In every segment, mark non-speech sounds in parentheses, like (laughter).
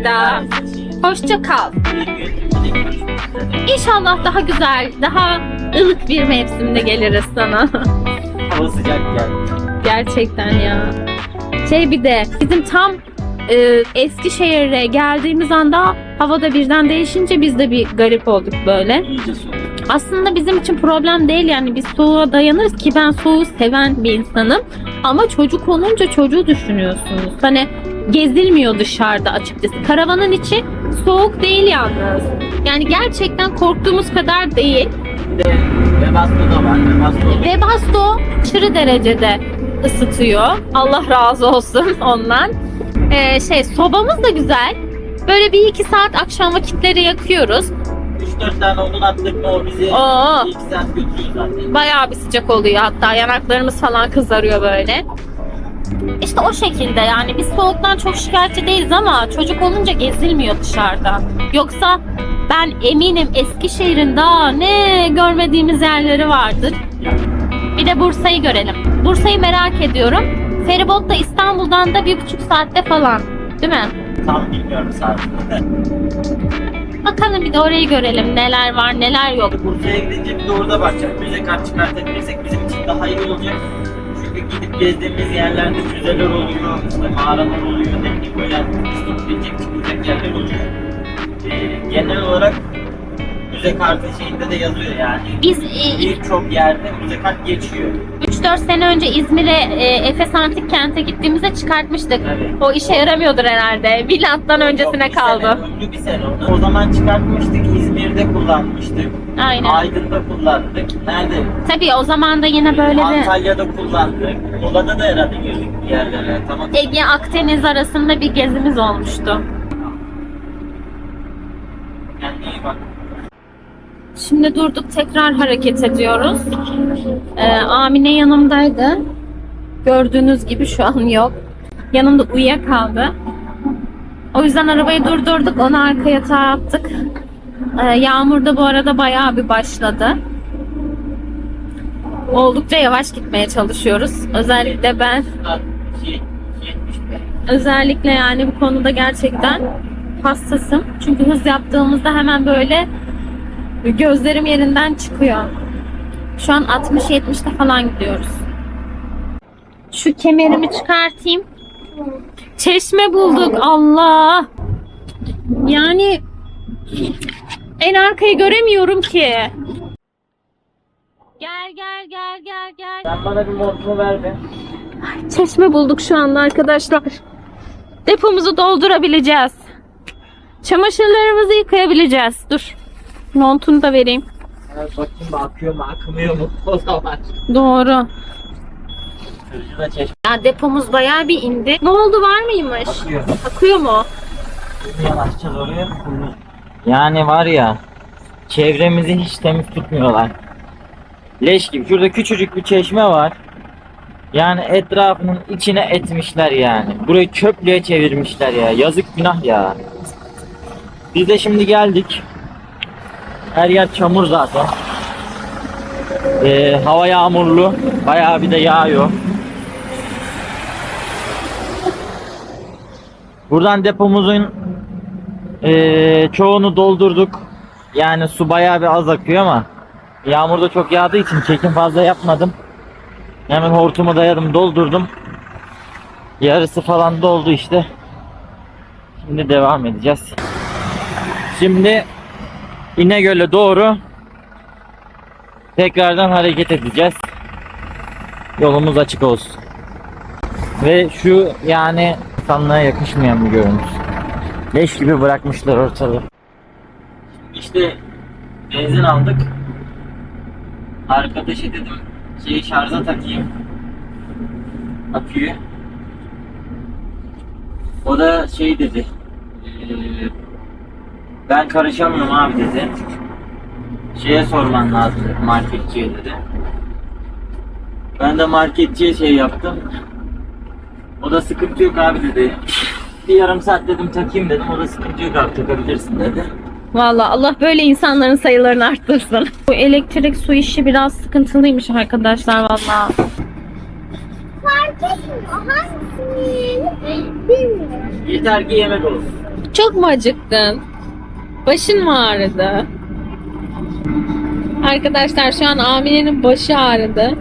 elveda. Hoşça kal. İnşallah daha güzel, daha ılık bir mevsimde geliriz sana. (laughs) Hava sıcak geldi. Gerçekten ya. Şey bir de bizim tam e, Eskişehir'e geldiğimiz anda havada birden değişince biz de bir garip olduk böyle. İyice soğuk. Aslında bizim için problem değil yani biz soğuğa dayanırız ki ben soğuğu seven bir insanım. Ama çocuk olunca çocuğu düşünüyorsunuz. Hani gezilmiyor dışarıda açıkçası. Karavanın içi soğuk değil yalnız. Yani gerçekten korktuğumuz kadar değil. Webasto da var. Webasto Ve Basto aşırı derecede ısıtıyor. Allah razı olsun ondan. Ee, şey sobamız da güzel. Böyle bir iki saat akşam vakitleri yakıyoruz. 3-4 tane odun attık mı o bizi Oo. 2 saat götürüyor zaten. Bayağı bir sıcak oluyor hatta yanaklarımız falan kızarıyor böyle. İşte o şekilde yani biz soğuktan çok şikayetçi değiliz ama çocuk olunca gezilmiyor dışarıda. Yoksa ben eminim Eskişehir'in daha ne görmediğimiz yerleri vardır. Bir de Bursa'yı görelim. Bursa'yı merak ediyorum. Feribotla İstanbul'dan da bir buçuk saatte falan. Değil mi? Tam bilmiyorum saatini. Bakalım bir de orayı görelim. Neler var neler yok. Bursa'ya gidince bir de orada bakacak. Müze kart çıkartabilirsek bizim için daha iyi olacak. Gidip gezdiğimiz yerlerde müzeler oluyor, işte mağaralar oluyor, ne bileyim böyle gidilecek çıkılacak yerler oluyor. Ee, genel olarak müze kartı şeyinde de yazıyor yani. Biz e, Birçok yerde müze kart geçiyor. 3-4 sene önce İzmir'e e, Efes Antik Kent'e gittiğimizde çıkartmıştık. Evet. O işe yaramıyordur herhalde. Milattan öncesine Yok, bir kaldı. Sene, bir sene onu. O zaman çıkartmıştık, İzmir'de kullanmıştık. Aynen. Aydın'da kullandık. Nerede? Tabii o zaman da yine böyle bir Antalya'da kullandık. Muğla'da da herhalde girdik bir yerlere. Tamam. Ege Akdeniz arasında bir gezimiz olmuştu. Şimdi durduk tekrar hareket ediyoruz. Ee, Amine yanımdaydı. Gördüğünüz gibi şu an yok. Yanımda uyuyakaldı. O yüzden arabayı durdurduk. Onu arka yatağa attık. Ee, yağmur da bu arada bayağı bir başladı. Oldukça yavaş gitmeye çalışıyoruz. Özellikle ben Saat 70 be. özellikle yani bu konuda gerçekten hassasım. Çünkü hız yaptığımızda hemen böyle gözlerim yerinden çıkıyor. Şu an 60-70'te falan gidiyoruz. Şu kemerimi çıkartayım. Çeşme bulduk. Allah. Yani en arkayı göremiyorum ki. Gel gel gel gel gel. Sen bana bir montumu ver be. Çeşme bulduk şu anda arkadaşlar. Depomuzu doldurabileceğiz. Çamaşırlarımızı yıkayabileceğiz. Dur. Montunu da vereyim. Evet, bakayım akıyor mu akmıyor (laughs) mu o zaman. Doğru. Çeşme Ya depomuz bayağı bir indi. Ne oldu var mıymış? akıyor. Akıyor mu? Yavaşça doğruyor. Yani var ya çevremizi hiç temiz tutmuyorlar. Leş gibi. Şurada küçücük bir çeşme var. Yani etrafının içine etmişler yani. Burayı çöplüğe çevirmişler ya. Yazık günah ya. Biz de şimdi geldik. Her yer çamur zaten. Ee, hava yağmurlu. Bayağı bir de yağıyor. Buradan depomuzun ee, çoğunu doldurduk. Yani su bayağı bir az akıyor ama yağmur da çok yağdığı için çekim fazla yapmadım. Hemen hortumu dayadım doldurdum. Yarısı falan doldu işte. Şimdi devam edeceğiz. Şimdi İnegöl'e doğru tekrardan hareket edeceğiz. Yolumuz açık olsun. Ve şu yani insanlığa yakışmayan bir görünüş. Leş gibi bırakmışlar ortalığı. İşte benzin aldık. Arkadaşa dedim şeyi şarja takayım. Aküyü. O da şey dedi. eee, ben karışamıyorum abi dedi. Şeye sorman lazım dedi, marketçiye dedi. Ben de marketçiye şey yaptım. O da sıkıntı yok abi dedi. Bir yarım saat dedim takayım dedim. O da sıkıntı yok abi takabilirsin dedi. Vallahi Allah böyle insanların sayılarını arttırsın. (laughs) Bu elektrik su işi biraz sıkıntılıymış arkadaşlar vallahi. Fark etmiyor hangisini bilmiyorum. Yeter ki yemek olsun. Çok Çok mu acıktın? Başın mı ağrıdı? Arkadaşlar şu an Amine'nin başı ağrıdı.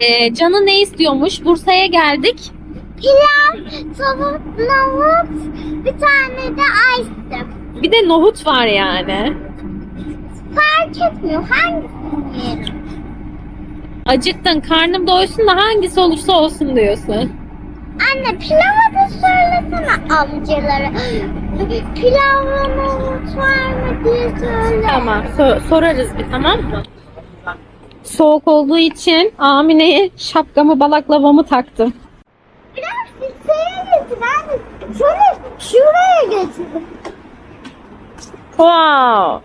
Ee, Canı ne istiyormuş? Bursa'ya geldik. Pilav, tavuk, nohut, bir tane de ice Bir de nohut var yani. Fark etmiyor. Hangisini yiyelim? Acıktın, karnım doysun da hangisi olursa olsun diyorsun. Anne pilava söylesene amcalara. Pilavla nohut var mı diye söyle. Tamam, so- sorarız bir tamam mı? Soğuk olduğu için Amine'ye şapkamı balaklavamı taktım. Biraz yükseğe getir anne. Şöyle şuraya getir. Wow.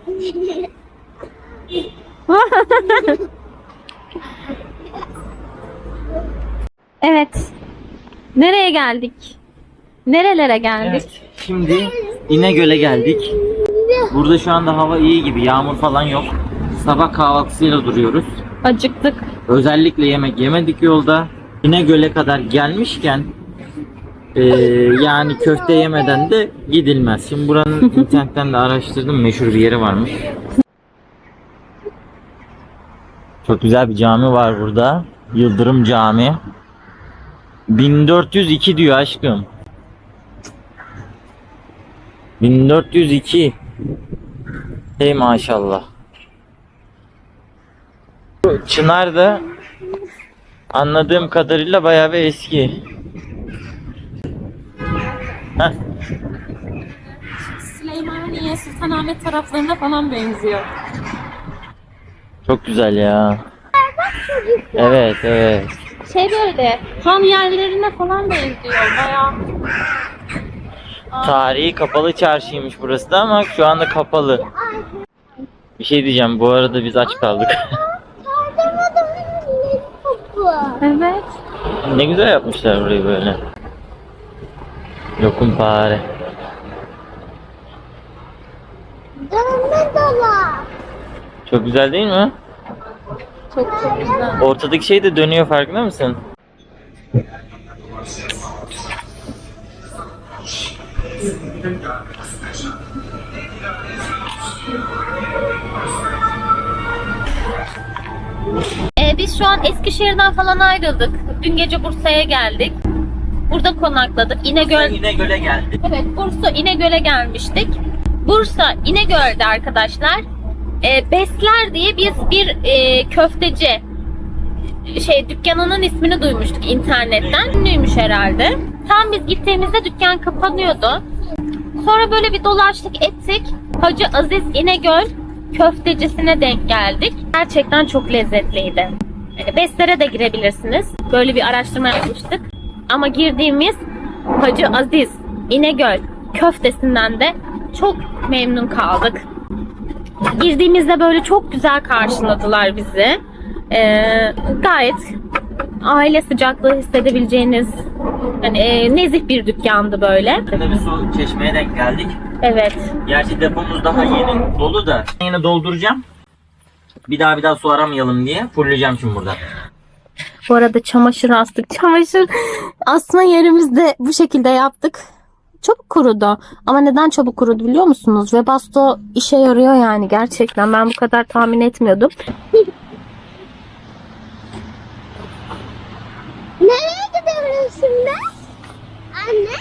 (laughs) evet. Nereye geldik? Nerelere geldik? Evet. Şimdi İnegöl'e geldik. Burada şu anda hava iyi gibi. Yağmur falan yok. Sabah kahvaltısıyla duruyoruz. Acıktık. Özellikle yemek yemedik yolda. İnegöl'e kadar gelmişken eee, yani köfte yemeden de gidilmez. Şimdi buranın (laughs) internetten de araştırdım. Meşhur bir yeri varmış. Çok güzel bir cami var burada. Yıldırım Cami. 1402 diyor aşkım. 1402. Hey maşallah. Bu Çınar da anladığım kadarıyla bayağı bir eski. Heh, Süleymaniye, Sultanahmet taraflarına falan benziyor. çok güzel ya. Evet evet. Şey böyle, han yerlerine falan benziyor bayağı. Tarihi kapalı çarşıymış burası da ama şu anda kapalı. Bir şey diyeceğim bu arada biz aç kaldık. Evet. ne güzel yapmışlar burayı böyle. Lokumpare. Dönme dolap. Çok güzel değil mi? Çok çok güzel. Ortadaki şey de dönüyor farkında mısın? Ee, biz şu an Eskişehir'den falan ayrıldık. Dün gece Bursa'ya geldik. Burada konakladık. İnegöl İnegöl'e geldik. Evet, Bursa İnegöl'e gelmiştik. Bursa İnegöl'de arkadaşlar e, Besler diye biz bir e, köfteci şey dükkanının ismini duymuştuk internetten. Ünlüymüş herhalde. Tam biz gittiğimizde dükkan kapanıyordu. Sonra böyle bir dolaştık ettik. Hacı Aziz İnegöl köftecisine denk geldik. Gerçekten çok lezzetliydi. Yani Beslere de girebilirsiniz. Böyle bir araştırma yapmıştık. Ama girdiğimiz Hacı Aziz İnegöl köftesinden de çok memnun kaldık. Girdiğimizde böyle çok güzel karşıladılar bizi. Ee, gayet aile sıcaklığı hissedebileceğiniz yani, e, nezih bir dükkandı böyle. Bir su çeşmeye denk geldik. Evet. Gerçi depomuz daha yeni dolu da. Yine dolduracağım. Bir daha bir daha su aramayalım diye fulleyeceğim şimdi burada. Bu arada çamaşır astık. Çamaşır asma yerimizde bu şekilde yaptık. Çabuk kurudu. Ama neden çabuk kurudu biliyor musunuz? Webasto işe yarıyor yani gerçekten. Ben bu kadar tahmin etmiyordum. Nereye gidiyoruz şimdi? Anne?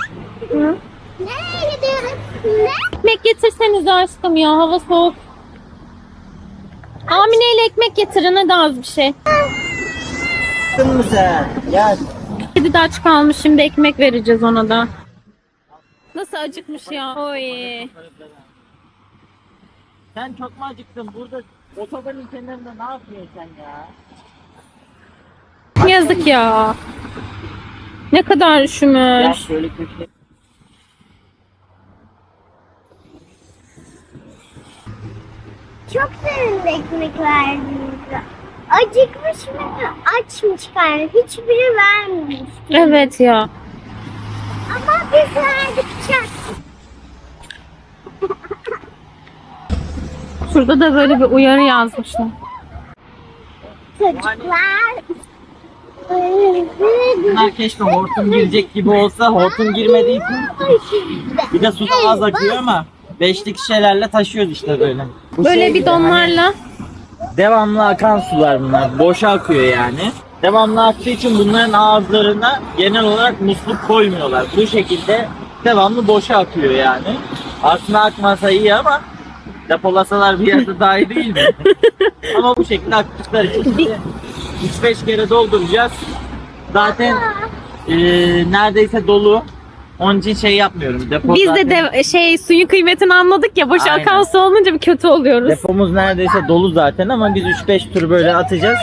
Hı? Nereye gidiyoruz şimdi? Ekmek getirseniz aşkım ya hava soğuk. Amine ile ekmek getirin hadi az bir şey. Yaptın mı sen? Gel. Kedi de aç kalmış şimdi ekmek vereceğiz ona da. Nasıl acıkmış ya. Oy. Sen çok mu acıktın? Burada otobanın kenarında ne yapıyorsun sen ya? Yazık ya. Ne kadar üşümüş. Çok sevindim ekmek verdiğinizde. Acıkmış mı? Açmış karnı. Hiçbiri vermemiş. Evet ya. Ama biz verdik çok. Şurada da böyle bir uyarı yazmışlar. Çocuklar Bunlar keşke hortum girecek gibi olsa hortum girmediği için bir de su da az akıyor ama beşlik şişelerle taşıyoruz işte böyle. Bu Böyle şey gibi, hani bidonlarla. devamlı akan sular bunlar. Boşa akıyor yani. Devamlı aktığı için bunların ağızlarına genel olarak musluk koymuyorlar. Bu şekilde devamlı boşa akıyor yani. Aslında akmasa iyi ama depolasalar bir yerde daha iyi değil mi? (laughs) ama bu şekilde aktıkları için 3-5 kere dolduracağız. Zaten eee, neredeyse dolu. Onun için şey yapmıyorum. Depo Biz de, zaten- de şey suyun kıymetini anladık ya boşa Aynen. akan su olunca bir kötü oluyoruz. Depomuz neredeyse dolu zaten ama biz 3-5 tur böyle atacağız.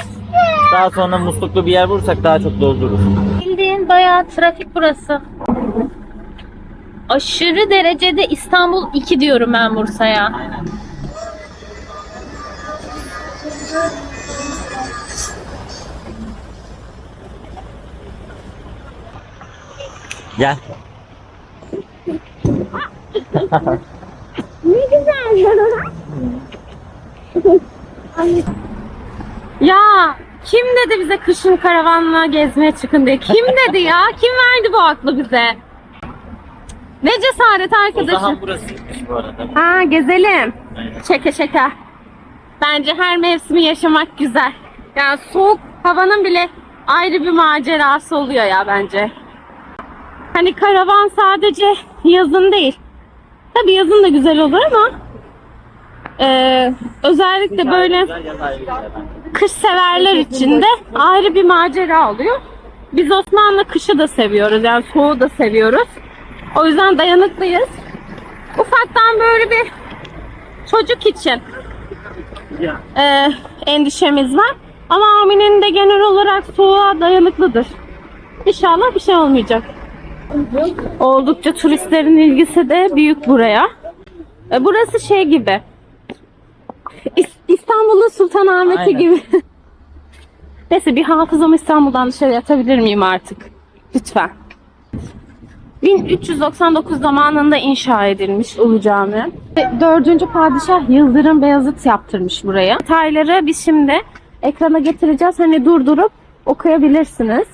Daha sonra musluklu bir yer bulursak daha çok doldururuz. Bildiğin bayağı trafik burası. Aşırı derecede İstanbul 2 diyorum ben Bursa'ya. Aynen. Gel. Ne güzel. Ya kim dedi bize kışın karavanla gezmeye çıkın diye? Kim dedi ya? Kim verdi bu aklı bize? Ne cesaret O arkadaşım. zaman burasıymış bu arada. Ha gezelim. Aynen. Şaka şaka. Bence her mevsimi yaşamak güzel. Yani soğuk havanın bile ayrı bir macerası oluyor ya bence. Hani karavan sadece yazın değil. Tabii yazın da güzel olur ama eee, özellikle böyle kış severler için de ayrı bir macera oluyor. Biz Osmanlı kışı da seviyoruz. Yani soğuğu da seviyoruz. O yüzden dayanıklıyız. Ufaktan böyle bir çocuk için e, endişemiz var. Ama Amine'nin de genel olarak soğuğa dayanıklıdır. İnşallah bir şey olmayacak. Oldukça turistlerin ilgisi de büyük buraya. E, burası şey gibi. İs- İstanbul'un Sultanahmet'i Aynen. gibi. (laughs) Neyse bir hafızamı İstanbul'dan dışarı atabilir miyim artık? Lütfen. 1399 zamanında inşa edilmiş Ulu Cami. Ve Dördüncü padişah Yıldırım Beyazıt yaptırmış buraya. Detayları biz şimdi ekrana getireceğiz. Hani durdurup okuyabilirsiniz.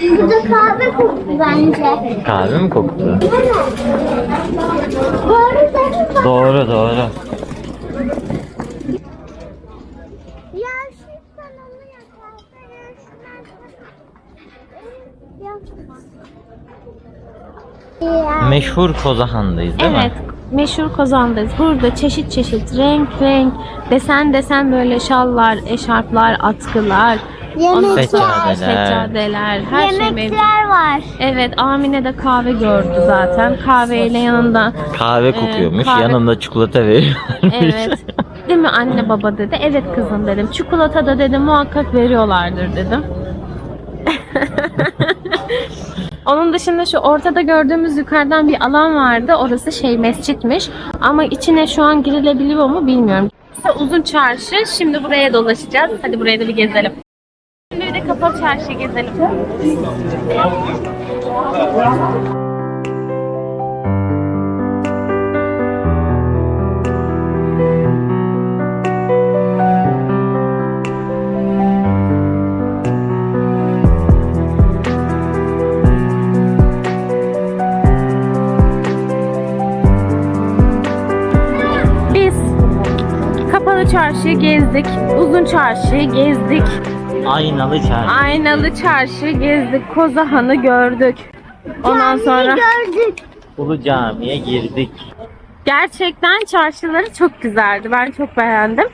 Burada kahve koktu bence. Kahve mi koktu? Doğru dedin Doğru doğru. Sen. Meşhur Kozahan'dayız değil Evet, mi? meşhur Kozan'dayız. Burada çeşit çeşit renk renk, desen desen böyle şallar, eşarplar, atkılar, Yemekler. Seccadeler. her şey mevcut. Yemekler var. Evet, Amine de kahve gördü zaten. Kahveyle yanında. Kahve kokuyormuş. kahve- Yanında çikolata veriyorlarmış. Evet. Değil mi anne baba dedi. Evet kızım dedim. Çikolata da dedim muhakkak veriyorlardır dedim. (laughs) Onun dışında şu ortada gördüğümüz yukarıdan bir alan vardı. Orası şey mescitmiş. Ama içine şu an girilebiliyor mu bilmiyorum. İşte uzun çarşı. Şimdi buraya dolaşacağız. Hadi buraya da bir gezelim. Kapalı çarşıyı gezelim. Biz kapalı çarşıyı gezdik. Uzun çarşıyı gezdik. Aynalı çarşı. Aynalı çarşı gezdik. Kozahan'ı gördük. Ondan sonra gördük. Ulu Cami'ye girdik. Gerçekten çarşıları çok güzeldi. Ben çok beğendim.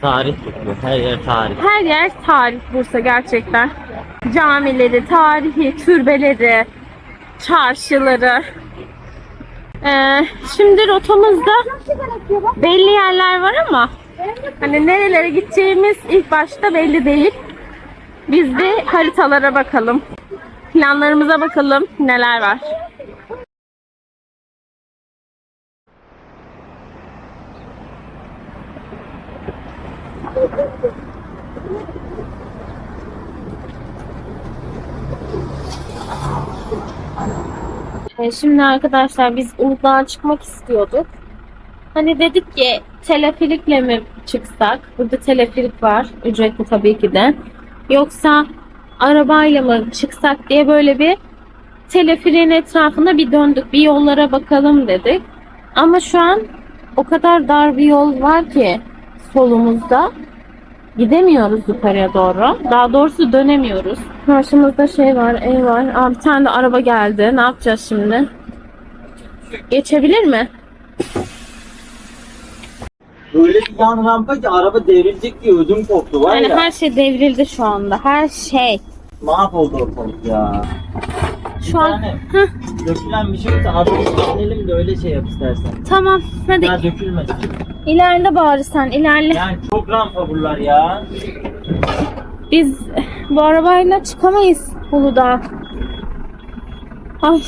Tarih tutuyor. Her yer tarih. Her yer tarih Bursa gerçekten. Camileri, tarihi, türbeleri, çarşıları. Ee, şimdi rotamızda belli yerler var ama hani nerelere gideceğimiz ilk başta belli değil. Biz bir haritalara bakalım. Planlarımıza bakalım neler var. Ee, Şimdi arkadaşlar biz Uludağ'a çıkmak istiyorduk. Hani dedik ki teleferikle mi çıksak? Burada teleferik var. Ücretli tabii ki de. Yoksa arabayla mı çıksak diye böyle bir teleferiğin etrafında bir döndük. Bir yollara bakalım dedik. Ama şu an o kadar dar bir yol var ki solumuzda. Gidemiyoruz yukarıya doğru. Daha doğrusu dönemiyoruz. Karşımızda şey var, ev var. Aa, bir tane de araba geldi. Ne yapacağız şimdi? Geçebilir mi? Öyle bir yan rampa ki araba devrilecek diye ödüm koptu var Yani ya. her şey devrildi şu anda. Her şey. Mahvoldu ortalık ya. Şu an Yani dökülen bir şey yoksa adamı inelim de öyle şey yap istersen. tamam. Hadi Ya dökülmesin. ilerle bari sen. ilerle. Yani çok rampa buralar ya. Biz bu arabayla çıkamayız Uludağ'a. Ay.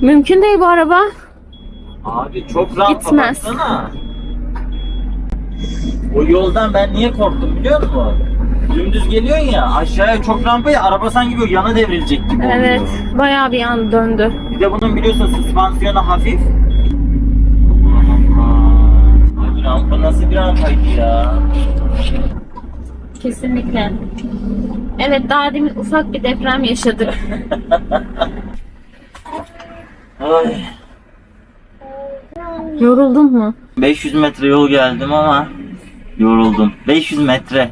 Mümkün değil bu araba. Abi çok rampa Gitmez. baksana. O yoldan ben niye korktum biliyor musun? Dümdüz geliyorsun ya aşağıya çok rampa ya araba sanki böyle yana devrilecek gibi Evet. oluyor. Bayağı bir an döndü. Bir de bunun biliyorsun süspansiyonu hafif. Abi rampa nasıl bir rampaydı ya? Kesinlikle. Evet daha demin ufak bir deprem yaşadık. (laughs) Ay. Yoruldun mu? 500 metre yol geldim ama yoruldum. 500 metre.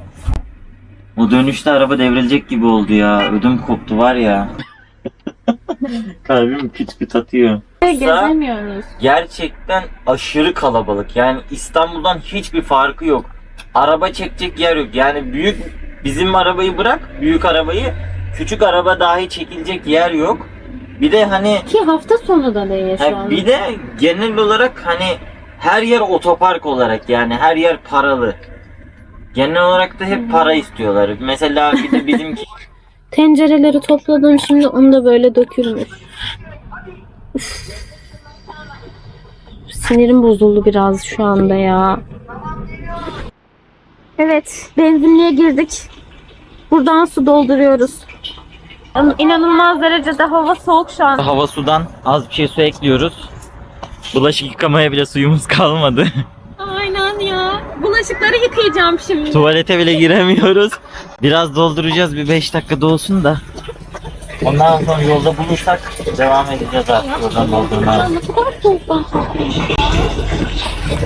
O dönüşte araba devrilecek gibi oldu ya. Ödüm koptu var ya. (laughs) Kalbim küt küt atıyor. Gezemiyoruz. Gerçekten aşırı kalabalık. Yani İstanbul'dan hiçbir farkı yok. Araba çekecek yer yok. Yani büyük bizim arabayı bırak, büyük arabayı küçük araba dahi çekilecek yer yok. Bir de hani Ki hafta sonu da değil şu an. bir de genel olarak hani her yer otopark olarak yani her yer paralı. Genel olarak da hep para istiyorlar. Mesela bir de bizimki (laughs) Tencereleri topladım şimdi onu da böyle dökülmüş. Üf. Sinirim bozuldu biraz şu anda ya. Evet, benzinliğe girdik. Buradan su dolduruyoruz. İnan- İnanılmaz derecede hava soğuk şu an. hava sudan az bir şey su ekliyoruz. Bulaşık yıkamaya bile suyumuz (laughs) kalmadı. Aynen ya. Bulaşıkları yıkayacağım şimdi. Tuvalete bile giremiyoruz. Biraz dolduracağız bir 5 dakika dolsun da. Ondan sonra yolda bulursak devam edeceğiz artık oradan doldurmaya. Ne kadar soğuk lan.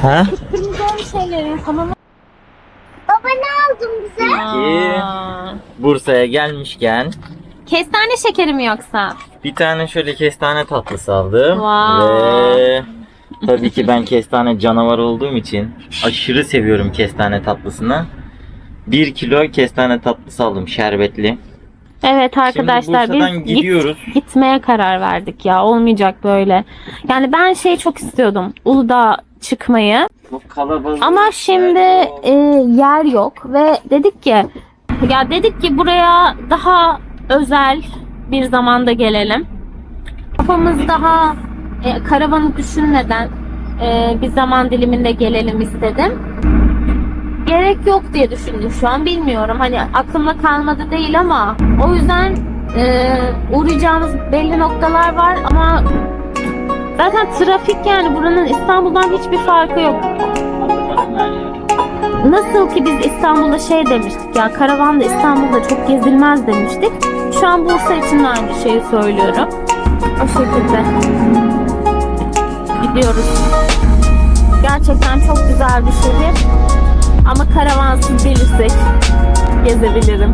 Ha? Kırmızı olan şeyleri. Tamam. Baba ne aldın bize? Peki. Bursa'ya gelmişken Kestane şekeri mi yoksa? Bir tane şöyle kestane tatlısı aldım. Wow. Ve tabii ki ben kestane canavar olduğum için aşırı seviyorum kestane tatlısını. 1 kilo kestane tatlısı aldım şerbetli. Evet arkadaşlar Şimdi Bursa'dan biz git- gidiyoruz. gitmeye karar verdik ya. Olmayacak böyle. Yani ben şey çok istiyordum. Uludağ çıkmayı. Çok kalabalık. Ama şimdi e, yer yok ve dedik ki ya dedik ki buraya daha özel bir zamanda gelelim. Kafamız daha e, karavanı düşünmeden e, bir zaman diliminde gelelim istedim. Gerek yok diye düşündüm şu an bilmiyorum. Hani aklımda kalmadı değil ama o yüzden e, uğrayacağımız belli noktalar var ama zaten trafik yani buranın İstanbul'dan hiçbir farkı yok. Nasıl ki biz İstanbul'da şey demiştik ya karavanda İstanbul'da çok gezilmez demiştik. Şu an Bursa için de aynı şeyi söylüyorum. O şekilde. Gidiyoruz. Gerçekten çok güzel bir şehir. Ama karavansız gelirsek gezebilirim.